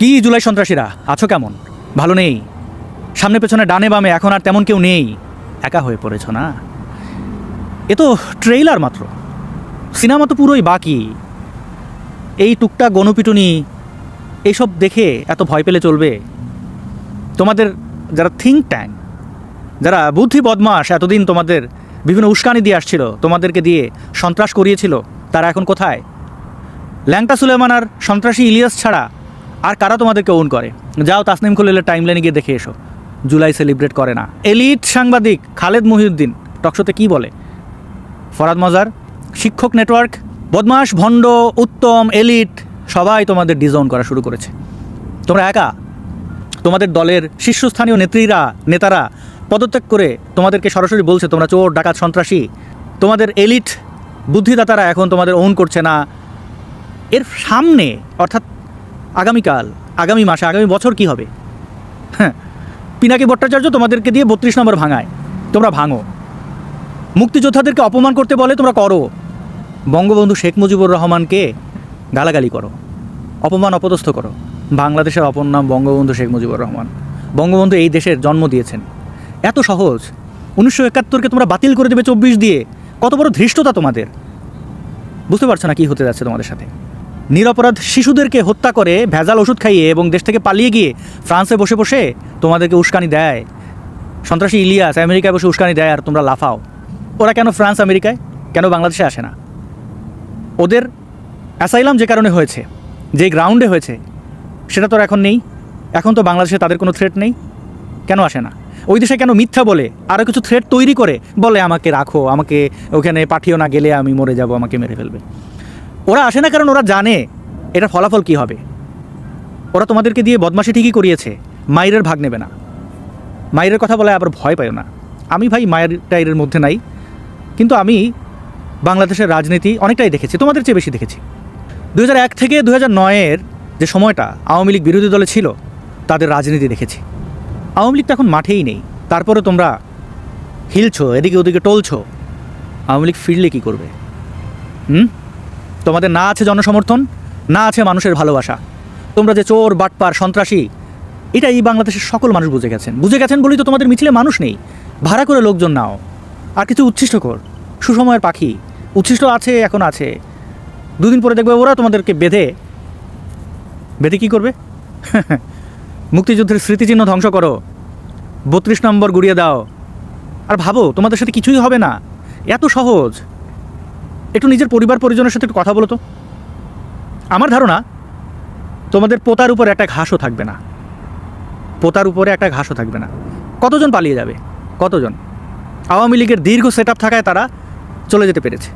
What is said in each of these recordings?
কি জুলাই সন্ত্রাসীরা? আছো কেমন? ভালো নেই। সামনে পেছনে ডানে বামে এখন আর তেমন কেউ নেই। একা হয়ে পড়েছ না? এ তো ট্রেইলার মাত্র। সিনেমা তো পুরোই বাকি। এই টুকটাক গণপিটুনি এইসব দেখে এত ভয় পেলে চলবে? তোমাদের যারা থিঙ্ক ট্যাঙ্ক যারা বুদ্ধি বদমাস এতদিন তোমাদের বিভিন্ন উস্কানি দিয়ে আসছিল, তোমাদেরকে দিয়ে সন্ত্রাস করিয়েছিল, তারা এখন কোথায়? ল্যাংটা সুলেমান আর সন্ত্রাসী ইলিয়াস ছাড়া আর কারা তোমাদেরকে ওন করে? যাও তাসনিম খুলিলে টাইম লাইনে গিয়ে দেখে এসো। জুলাই সেলিব্রেট করে না। এলিট সাংবাদিক খালেদ মহিউদ্দিন, টকশোতে কি বলে? ফরাদ মজার, শিক্ষক নেটওয়ার্ক বদমাস ভণ্ড, উত্তম, এলিট, সবাই তোমাদের ডিজাউন করা শুরু করেছে। তোমরা একা? তোমাদের দলের শীর্ষস্থানীয় নেত্রীরা, নেতারা পদত্যাগ করে তোমাদেরকে সরাসরি বলছে, তোমরা চোর, ডাকাত, সন্ত্রাসী। তোমাদের এলিট বুদ্ধিদাতারা এখন তোমাদের ওন করছে না। এর সামনে, অর্থাৎ আগামীকাল, আগামী মাসে, আগামী বছর কি হবে? হ্যাঁ পিনাকি ভট্টাচার্য তোমাদেরকে দিয়ে বত্রিশ নম্বর ভাঙায়। তোমরা ভাঙো। মুক্তিযোদ্ধাদেরকে অপমান করতে বলে তোমরা করো। বঙ্গবন্ধু শেখ মুজিবুর রহমানকে গালাগালি করো। অপমান অপদস্থ করো। বাংলাদেশের অপর নাম বঙ্গবন্ধু শেখ মুজিবুর রহমান। বঙ্গবন্ধু এই দেশের জন্ম দিয়েছেন। এত সহজ। উনিশশো একাত্তরকে তোমরা বাতিল করে দেবে চব্বিশ দিয়ে। কত বড় ধৃষ্টতা তোমাদের। বুঝতে পারছ না কি হতে যাচ্ছে তোমাদের সাথে? নিরপরাধ শিশুদেরকে হত্যা করে ভেজাল ওষুধ খাইয়ে এবং দেশ থেকে পালিয়ে গিয়ে ফ্রান্সে বসে বসে তোমাদেরকে উস্কানি দেয়। সন্ত্রাসী ইলিয়াস আমেরিকায় বসে উস্কানি দেয় আর তোমরা লাফাও। ওরা কেন ফ্রান্স, আমেরিকায়? কেন বাংলাদেশে আসে না? ওদের অ্যাসাইলাম যে কারণে হয়েছে, যে গ্রাউন্ডে হয়েছে, সেটা তো এখন নেই। এখন তো বাংলাদেশে তাদের কোনো থ্রেট নেই। কেন আসে না? ওই দেশে কেন মিথ্যা বলে আরও কিছু থ্রেট তৈরি করে? বলে, আমাকে রাখো, আমাকে ওখানে পাঠিও না, গেলে আমি মরে যাব, আমাকে মেরে ফেলবে। ওরা আসে না কারণ ওরা জানে এটা ফলাফল কি হবে। ওরা তোমাদেরকে দিয়ে বদমাশি ঠিকই করিয়েছে। মায়ের ভাগ নেবে না। মায়ের কথা বলে আবার ভয় পাইও না। আমি ভাই মায়ের টাইরের মধ্যে নাই, কিন্তু আমি বাংলাদেশের রাজনীতি অনেকটাই দেখেছি, তোমাদের চেয়ে বেশি দেখেছি। দু এক থেকে দু হাজার নয়ের যে সময়টা আওয়ামী লীগ বিরোধী দলে ছিল, তাদের রাজনীতি দেখেছি। আওয়ামী লীগ তো এখন মাঠেই নেই। তারপরে তোমরা হিলছো, এদিকে ওদিকে টলছো। আওয়ামী লীগ ফিরলে কী করবে? হুম? তোমাদের না আছে জনসমর্থন, না আছে মানুষের ভালোবাসা। তোমরা যে চোর, বাটপার, সন্ত্রাসী এটা এই বাংলাদেশের সকল মানুষ বুঝে গেছেন। বুঝে গেছেন বলেই তো তোমাদের মিছিলে মানুষ নেই। ভাড়া করে লোকজন নাও। আর কিছু উচ্ছিষ্ট কর। সুসময়ের পাখি। উচ্ছিষ্ট আছে, এখন আছে। দুদিন পরে দেখবে ওরা তোমাদেরকে বেঁধে বেঁধে কী করবে? মুক্তিযুদ্ধের স্মৃতিচিহ্ন ধ্বংস করো। বত্রিশ নম্বর গুড়িয়ে দাও। আর ভাবো, তোমাদের সাথে কিছুই হবে না। এত সহজ। একটু নিজের পরিবার পরিজনের সাথে একটু কথা বলো তো। আমার ধারণা, তোমাদের পোতার উপরে একটা ঘাসও থাকবে না। পোতার উপরে একটা ঘাসও থাকবে না। কতজন পালিয়ে যাবে? কতজন? আওয়ামী লীগের দীর্ঘ সেট থাকায় তারা চলে যেতে পেরেছে।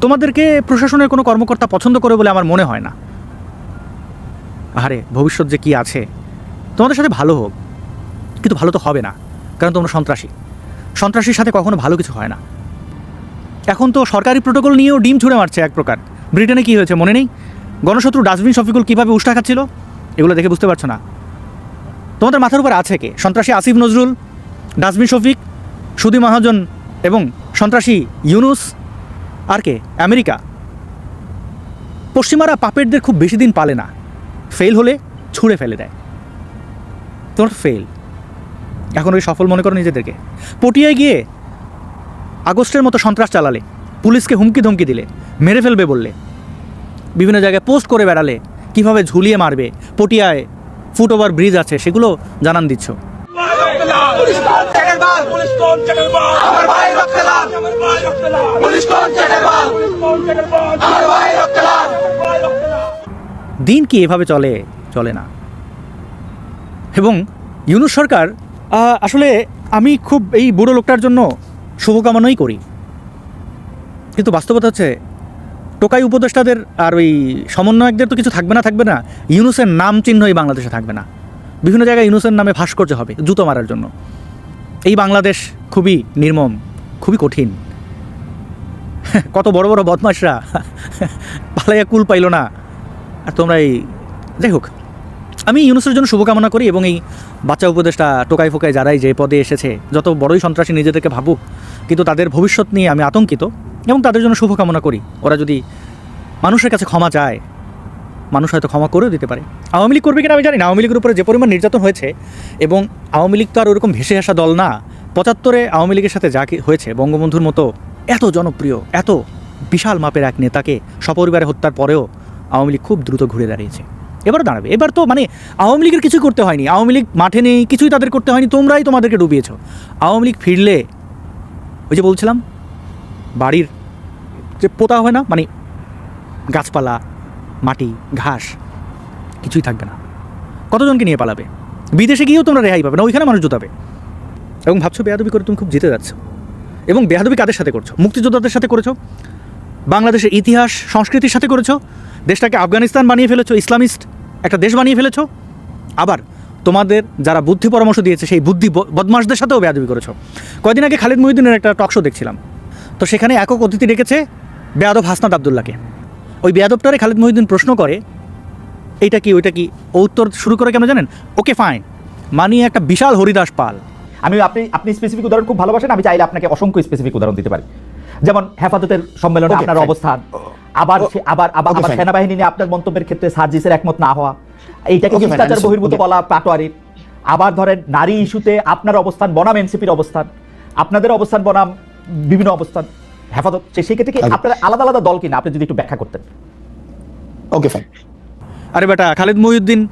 তোমাদেরকে প্রশাসনের কোনো কর্মকর্তা পছন্দ করে বলে আমার মনে হয় না। আরে ভবিষ্যৎ যে কি আছে, তোমাদের সাথে ভালো হোক, কিন্তু ভালো তো হবে না, কারণ তোমরা সন্ত্রাসী। সন্ত্রাসীর সাথে কখনো ভালো কিছু হয় না। এখন তো সরকারি প্রোটোকল নিয়েও ডিম ছুঁড়ে মারছে এক প্রকার। ব্রিটেনে কি হয়েছে মনে নেই? গণশত্রু ডাস্টবিন শফিকুল কীভাবে উষ্টা খাচ্ছিল? এগুলো দেখে বুঝতে পারছ না। তোমাদের মাথার উপর আছে কে? সন্ত্রাসী আসিফ নজরুল, ডাস্টবিন শফিক, সুদী মহাজন এবং সন্ত্রাসী ইউনুস আর কে? আমেরিকা। পশ্চিমারা পাপেটদের খুব বেশি দিন পালে না। ফেল হলে ছুঁড়ে ফেলে দেয়। তোমার ফেল। এখন ওই সফল মনে করো নিজেদেরকে। পটিয়ায় গিয়ে আগস্টের মতো সন্ত্রাস চালালে, পুলিশকে হুমকি ধমকি দিলে, মেরে ফেলবে বললে। বিভিন্ন জায়গায় পোস্ট করে বেড়ালে, কীভাবে ঝুলিয়ে মারবে, পটিয়ায় ফুট ওভার ব্রিজ আছে, সেগুলো জানান দিচ্ছ। দিন কি এভাবে চলে চলে না। এবং ইউনুস সরকার আসলে আমি খুব এই বুড়ো লোকটার জন্য শুভকামনাই করি। কিন্তু বাস্তবতা হচ্ছে, টোকাই উপদেষ্টাদের আর ওই সমন্বয়কদের তো কিছু থাকবে না থাকবে না। ইউনুসের নাম চিহ্নই বাংলাদেশে থাকবে না। বিভিন্ন জায়গায় ইউনুসের নামে ভাস্কর্য হবে, জুতো মারার জন্য। এই বাংলাদেশ খুবই নির্মম, খুবই কঠিন। কত বড় বড় বদমাশরা, পালাইয়া কুল পাইলো না। আর তোমরা এই যাই হোক। আমি ইউনুসের জন্য শুভকামনা করি এবং এই বাচ্চা উপদেশটা টোকাই ফোকায় যারাই যে পদে এসেছে, যত বড়ই সন্ত্রাসী নিজেদেরকে ভাবুক, কিন্তু তাদের ভবিষ্যৎ নিয়ে আমি আতঙ্কিত এবং তাদের জন্য শুভকামনা করি। ওরা যদি মানুষের কাছে ক্ষমা চায়, মানুষ হয়তো ক্ষমা করেও দিতে পারে। আওয়ামী লীগ করবে কিনা আমি জানি না। আওয়ামী লীগের উপরে যে পরিমাণ নির্যাতন হয়েছে এবং আওয়ামী লীগ তো আর ওরকম ভেসে আসা দল না, পঁচাত্তরে আওয়ামী লীগের সাথে যা হয়েছে, বঙ্গবন্ধুর মতো এত জনপ্রিয়, এত বিশাল মাপের এক নেতাকে সপরিবারে হত্যার পরেও আওয়ামী লীগ খুব দ্রুত ঘুরে দাঁড়িয়েছে। এবার দাঁড়াবে। এবার তো মানে আওয়ামী লীগের কিছুই করতে হয়নি। আওয়ামী লীগ মাঠে নেই, কিছুই তাদের করতে হয়নি, তোমরাই তোমাদেরকে ডুবিয়েছ। আওয়ামী লীগ ফিরলে, ওই যে বলছিলাম, বাড়ির যে পোতা হয় না মানে গাছপালা, মাটি, ঘাস, কিছুই থাকবে না। কতজনকে নিয়ে পালাবে? বিদেশে গিয়েও তোমরা রেহাই পাবে না, ওইখানে মানুষ জুতাবে এবং ভাবছ বেয়াদবি করে তুমি খুব জিতে যাচ্ছ। এবং বেহাদবি কাদের সাথে করছ? মুক্তিযোদ্ধাদের সাথে করেছ? বাংলাদেশের ইতিহাস, সংস্কৃতির সাথে করেছ? দেশটাকে আফগানিস্তান বানিয়ে ফেলেছো, ইসলামিস্ট একটা দেশ বানিয়ে ফেলেছো আবার তোমাদের যারা বুদ্ধি পরামর্শ দিয়েছে সেই বুদ্ধি ব- বদমাশদের সাথেও বেয়াদবি করেছ। কয়দিন আগে খালিদ মহিউদ্দিনের একটা টক শো দেখছিলাম। তো সেখানে একক অতিথি ডেকেছে বেয়াদব হাসনাদ আবদুল্লাহকে। ওই বেয়াদবটারে খালিদ মহিউদ্দিন প্রশ্ন করে এইটা কি ওইটা কি ও উত্তর শুরু করে কেন জানেন? ওকে ফাইন মানি একটা বিশাল হরিদাস পাল। আমি আপনি আপনি স্পেসিফিক উদাহরণ খুব ভালোবাসেন আমি চাইলে আপনাকে অসংখ্য স্পেসিফিক উদাহরণ দিতে পারি। যেমন হেফাজতের সম্মেলনে আপনার অবস্থান। আবার আবার আবার. সেনাবাহিনী নিয়ে আপনার মন্তব্যের ক্ষেত্রে সার্জিসের একমত না হওয়া। এইটাকে শিষ্টাচার বহির্ভূত বলা পাটোয়ারির। আবার ধরেন নারী ইস্যুতে আপনার অবস্থান বনাম এনসিপির অবস্থান। আপনাদের অবস্থান বনাম বিভিন্ন অবস্থান। হেফাজত। সে- সেই ক্ষেত্রে কি Okay. আপনার আলাদা আলাদা দল কিনা? আপনি যদি একটু ব্যাখ্যা করতেন। ওকে ফাইন আরে বেটা Khalid Mohiuddin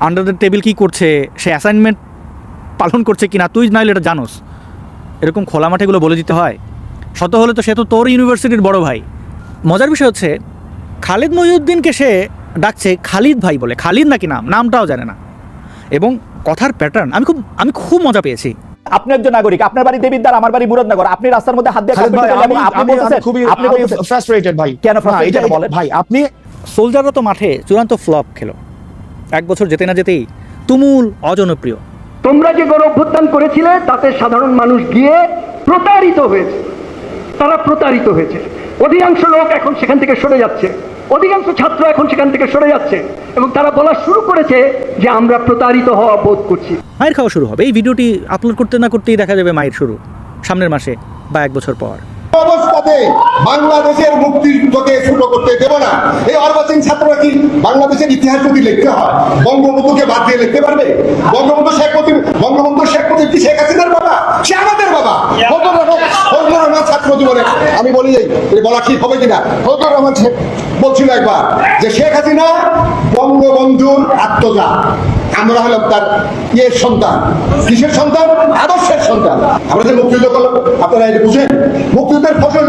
under the table কী করছে? সে অ্যাসাইনমেন্ট পালন করছে কিনা? তুই নাইলে এটা জানোস। এরকম খোলা মাঠেগুলো বলে দিতে হয়। শত হলে তো সে তো তোর ইউনিভার্সিটির বড় ভাই। মজার বিষয় হচ্ছে খালিদ মহিউদ্দিনকে সে ডাকছে খালিদ ভাই বলে। খালিদ নাকি নাম? নামটাও জানে না। এবং কথার প্যাটার্ন আমি খুব আমি খুব মজা পেয়েছি। আপনি একজন নাগরিক আপনার বাড়ি দেবিদ্বার আমার বাড়ি মুরাদনগর আপনি রাস্তার মধ্যে হাত দিয়ে খালিদ ভাই আমি আপনি বলতেছেন- খুবই আপনি ফ্রাস্ট্রেটেড ভাই। কেন frustrated এটা- বলেন? ভাই আপনি সোলজাররা তো মাঠে চূড়ান্ত ফ্লপ খেলো। এক বছর যেতে না যেতেই তুমুল অজনপ্রিয়। তোমরা যে গণ অভ্যুত্থান করেছিলে তাতে সাধারণ মানুষ গিয়ে প্রতারিত হয়েছে। তারা প্রতারিত হয়েছে। অধিকাংশ লোক এখন সেখান থেকে সরে যাচ্ছে। অধিকাংশ ছাত্র এখন সেখান থেকে সরে যাচ্ছে এবং তারা বলা শুরু করেছে যে আমরা প্রতারিত হওয়া বোধ করছি। মায়ের খাওয়া শুরু হবে। এই ভিডিওটি আপলোড করতে না করতেই দেখা যাবে মায়ের শুরু সামনের মাসে বা এক বছর পর। অবস্থাতে বাংলাদেশের মুক্তিযুদ্ধকে ছোট করতে দেব না। এই অর্বাচীন ছাত্ররা কি বাংলাদেশের ইতিহাস যদি লিখতে হয় বঙ্গবন্ধুকে বাদ দিয়ে লিখতে পারবে? বঙ্গবন্ধু শেখ মুজিব বঙ্গবন্ধু শেখ মুজিব কি শেখ হাসিনার বাবা? সে আমাদের বাবা ফজলুর রহমান ফজলুর রহমান ছাত্র জীবনে আমি বলি এটা বলা ঠিক হবে কিনা? ফজলুর রহমান শেখ বলছিল একবার যে শেখ হাসিনা বঙ্গবন্ধুর আত্মজা আমরা হলাম তার ইয়ের সন্তান, কিসের সন্তান? আদর্শের সন্তান। আমরা যে মুক্তিযুদ্ধ করলাম আপনারা এটা বুঝেন? মুক্তিযুদ্ধের ফসল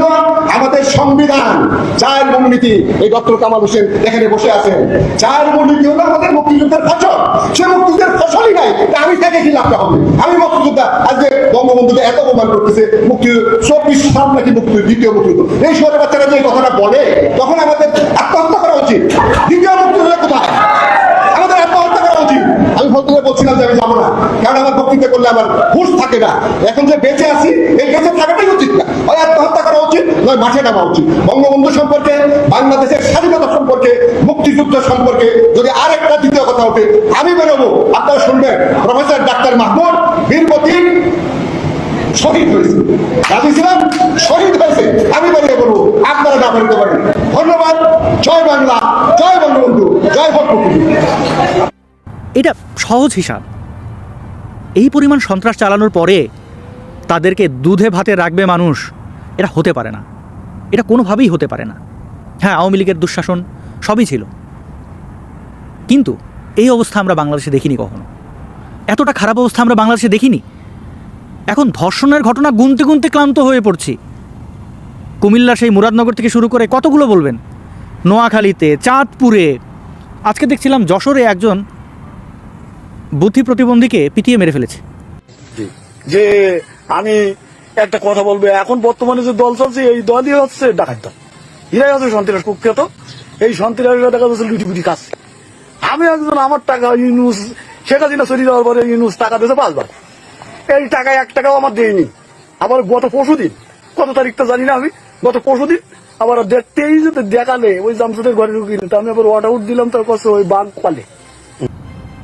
আমাদের সংবিধান, চার মূলনীতি। এই ডক্টর কামাল হোসেন এখানে বসে আছেন। চার মূলনীতি হলো আমাদের মুক্তিযুদ্ধের ফসল। সে মুক্তিযুদ্ধের ফসলই নাই আমি থেকে কি লাভটা হবে? আমি মুক্তিযোদ্ধা, আজকে বঙ্গবন্ধুকে এত অপমান করতেছে মুক্তি চব্বিশ সাল নাকি মুক্তি দ্বিতীয় মুক্তিযুদ্ধ। এই শহরের বাচ্চারা যে কথাটা বলে, তখন আমাদের আত্মহত্যা করা উচিত। দ্বিতীয় মুক্তিযুদ্ধ কোথায় আমাদের আত্মহত্যা করা উচিত ফজলে বলছিলাম যে আমি যাব না। কারণ আমার বক্তৃতা করলে আমার হুশ থাকে না। এখন যে বেঁচে আছি, এই বেঁচে থাকাটাই উচিত না। ওই আত্মহত্যা করা উচিত, নয় মাঠে নামা উচিত। বঙ্গবন্ধু সম্পর্কে, বাংলাদেশের স্বাধীনতা সম্পর্কে, মুক্তিযুদ্ধ সম্পর্কে যদি আরেকটা দ্বিতীয় কথা ওঠে, আমি বেরোবো। আপনারা শুনবেন, প্রফেসর ডাক্তার মাহমুদ বীরপতি শহীদ হয়েছে। রাজি ছিলাম? শহীদ হয়েছে। আমি বেরিয়ে বলব আপনারা না বেরোতে পারেন। ধন্যবাদ। জয় বাংলা, জয় বঙ্গবন্ধু, জয় ভোট এটা সহজ হিসাব। এই পরিমাণ সন্ত্রাস চালানোর পরে তাদেরকে দুধে ভাতে রাখবে মানুষ, এটা হতে পারে না। এটা কোনোভাবেই হতে পারে না। হ্যাঁ আওয়ামী লীগের দুঃশাসন সবই ছিল। কিন্তু এই অবস্থা আমরা বাংলাদেশে দেখিনি কখনো। এতটা খারাপ অবস্থা আমরা বাংলাদেশে দেখিনি। এখন ধর্ষণের ঘটনা গুনতে গুনতে ক্লান্ত হয়ে পড়ছি। কুমিল্লা সেই মুরাদনগর থেকে শুরু করে কতগুলো বলবেন? নোয়াখালীতে, চাঁদপুরে। আজকে দেখছিলাম যশোরে একজন বুদ্ধি প্রতিবন্ধীকে পিটিয়ে মেরে ফেলেছে। যে আমি একটা কথা বলব, এখন বর্তমানে যে দল চলছে, এই দলই হচ্ছে ডাকাত দল। এরাই হচ্ছে সন্ত্রাস কুখ্যাত এই সন্ত্রাসীরা দেখা যাচ্ছে লুটিপুটি কাজ আমি একজন, আমার টাকা ইউনুস, শেখ হাসিনা চলে যাওয়ার পরে ইউনুস টাকা দিয়েছে পাঁচবার এই টাকা এক টাকাও আমার দেয়নি। আবার গত পরশু দিন, কত তারিখটা জানি না আমি, গত পরশু দিন আবার দেখতেই যেতে দেখালে, ওই জামশুদের ঘরে ঢুকিয়ে আমি আবার ওয়াট আউট দিলাম তার কাছে ওই বাঘ পালে।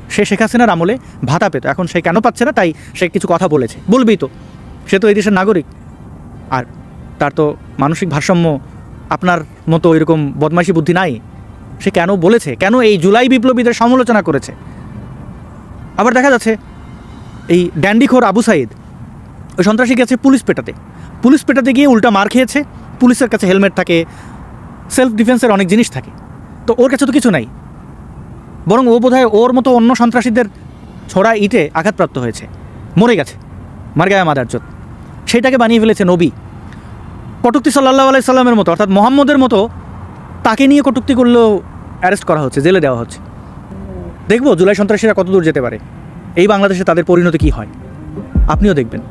সে শেখ হাসিনার আমলে ভাতা পেত। এখন সে কেন পাচ্ছে না? তাই সে কিছু কথা বলেছে। বলবেই তো, সে তো এই দেশের নাগরিক। আর তার তো মানসিক ভারসাম্য আপনার মতো এরকম বদমাইশি বুদ্ধি নাই। সে কেন বলেছে? কেন এই জুলাই বিপ্লবীদের সমালোচনা করেছে? আবার দেখা যাচ্ছে, এই ড্যান্ডিখোর আবু সাইদ, ওই সন্ত্রাসী গেছে পুলিশ পেটাতে। পুলিশ পেটাতে গিয়ে উল্টা মার খেয়েছে। পুলিশের কাছে হেলমেট থাকে সেলফ ডিফেন্সের অনেক জিনিস থাকে। তো ওর কাছে তো কিছু নাই। বরং ও বোধহয় ওর মতো অন্য সন্ত্রাসীদের ছোড়া ইটে আঘাতপ্রাপ্ত হয়েছে। মরে গেছে মারগায়া মাদারজত সেইটাকে বানিয়ে ফেলেছে নবী। কটুক্তি সাল্লাহ আলাই সাল্লামের মতো, অর্থাৎ মোহাম্মদের মতো তাকে নিয়ে কটুক্তি করলেও অ্যারেস্ট করা হচ্ছে, জেলে দেওয়া হচ্ছে। দেখব জুলাই সন্ত্রাসীরা কত দূর যেতে পারে। এই বাংলাদেশে তাদের পরিণতি কী হয়? আপনিও দেখবেন।